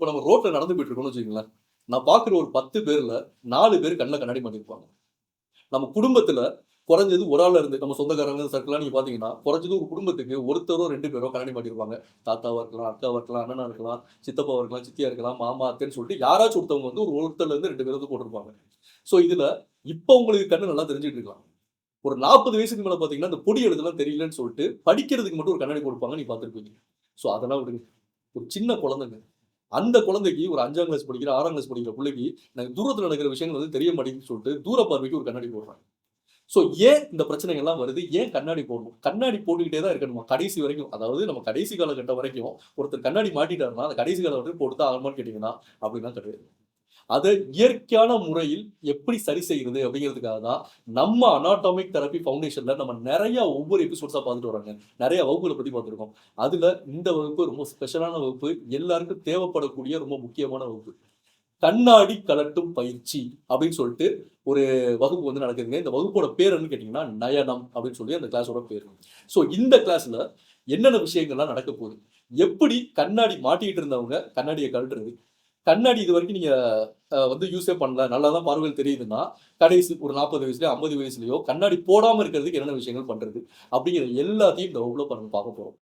இப்போ நம்ம ரோட்டில் நடந்து போயிட்டு இருக்கோம்னு வச்சுக்கோங்களேன். நான் பார்க்குற ஒரு பத்து பேர்ல நாலு பேர் கண்ணில் கண்ணாடி மாட்டிருப்பாங்க நம்ம குடும்பத்துல குறைஞ்சது ஒரு ஆள் இருந்து நம்ம சொந்தக்காரங்க சர்க்கிளாக நீங்கள் பார்த்தீங்கன்னா குறைஞ்சது ஒரு குடும்பத்துக்கு ஒருத்தரோ ரெண்டு பேரோ கண்ணாடி மாட்டிருப்பாங்க தாத்தாவாக இருக்கலாம் அக்காவாக இருக்கலாம் அண்ணனா இருக்கலாம் சித்தப்பாவாக இருக்கலாம் சித்தியா இருக்கலாம் மாமா அத்தைன்னு சொல்லிட்டு யாராச்சும் ஒருத்தவங்க வந்து ஒரு ஒருத்தர்லேருந்து ரெண்டு பேர் வந்து போட்டிருப்பாங்க. ஸோ இதுல இப்போ உங்களுக்கு கண்ணு நல்லா தெரிஞ்சுட்டு இருக்கலாம். ஒரு நாற்பது வயசுக்கு மேலே பார்த்தீங்கன்னா அந்த பொடி எழுதலாம் தெரியலன்னு சொல்லிட்டு படிக்கிறதுக்கு மட்டும் ஒரு கண்ணாடி கொடுப்பாங்க நீ பார்த்துருப்பீங்க. ஸோ அதெல்லாம் விடுங்க. ஒரு சின்ன குழந்தைங்க அந்த குழந்தைக்கு ஒரு அஞ்சாம் கிளாஸ் படிக்கிற ஆறாம் கிளாஸ் படிக்கிற பிள்ளைக்கு எனக்கு தூரத்தில் நடக்கிற விஷயங்கள் வந்து தெரிய மாட்டேங்குன்னு சொல்லிட்டு தூர பார்வைக்கு ஒரு கண்ணாடி போடுறாங்க. ஸோ ஏன் இந்த பிரச்சனைகள் எல்லாம் வருது? ஏன் கண்ணாடி போடணும்? கண்ணாடி போட்டுக்கிட்டே தான் இருக்கணுமா? கடைசி வரைக்கும் அதாவது நம்ம கடைசி காலகட்டம் வரைக்கும் ஒருத்தர் கண்ணாடி மாட்டிட்டாருன்னா அந்த கடைசி காலம் வரைக்கும் போட்டு தான் ஆகணுமான்னு கேட்டிங்கன்னா அப்படின்னா கிடையாது. அதை இயற்கையான முறையில் எப்படி சரி செய்கிறது அப்படிங்கிறதுக்காக தான் நம்ம அனாட்டாமிக் தெரப்பி ஃபவுண்டேஷனில் நம்ம நிறைய ஒவ்வொரு எபிசோட்ஸாக பார்த்துட்டு வராங்க நிறைய வகுப்புகளை பற்றி பார்த்துருக்கோம். அதுல இந்த வகுப்பு ரொம்ப ஸ்பெஷலான வகுப்பு. எல்லாருக்கும் தேவைப்படக்கூடிய ரொம்ப முக்கியமான வகுப்பு. கண்ணாடி கலட்டும் பயிற்சி அப்படின்னு சொல்லிட்டு ஒரு வகுப்பு வந்து நடக்குதுங்க. இந்த வகுப்போட பேர் என்னன்னு கேட்டிங்கன்னா நயனம் அப்படின்னு சொல்லி அந்த கிளாஸோட பேர். ஸோ இந்த கிளாஸ்ல என்னென்ன விஷயங்கள்லாம் நடக்க போகுது? எப்படி கண்ணாடி மாட்டிக்கிட்டு இருந்தவங்க கண்ணாடியை கழட்டுறது? கண்ணாடி இது வரைக்கும் நீங்க வந்து யூஸே பண்ணல. நல்லா தான் பார்வையில் தெரியுதுன்னா கடைசி ஒரு நாற்பது வயசுலயோ ஐம்பது வயசுலயோ கண்ணாடி போடாம இருக்கிறதுக்கு என்னென்ன விஷயங்கள் பண்றது அப்படிங்கிற எல்லாத்தையும் இந்த வகுப்புல பார்க்க போறோம்.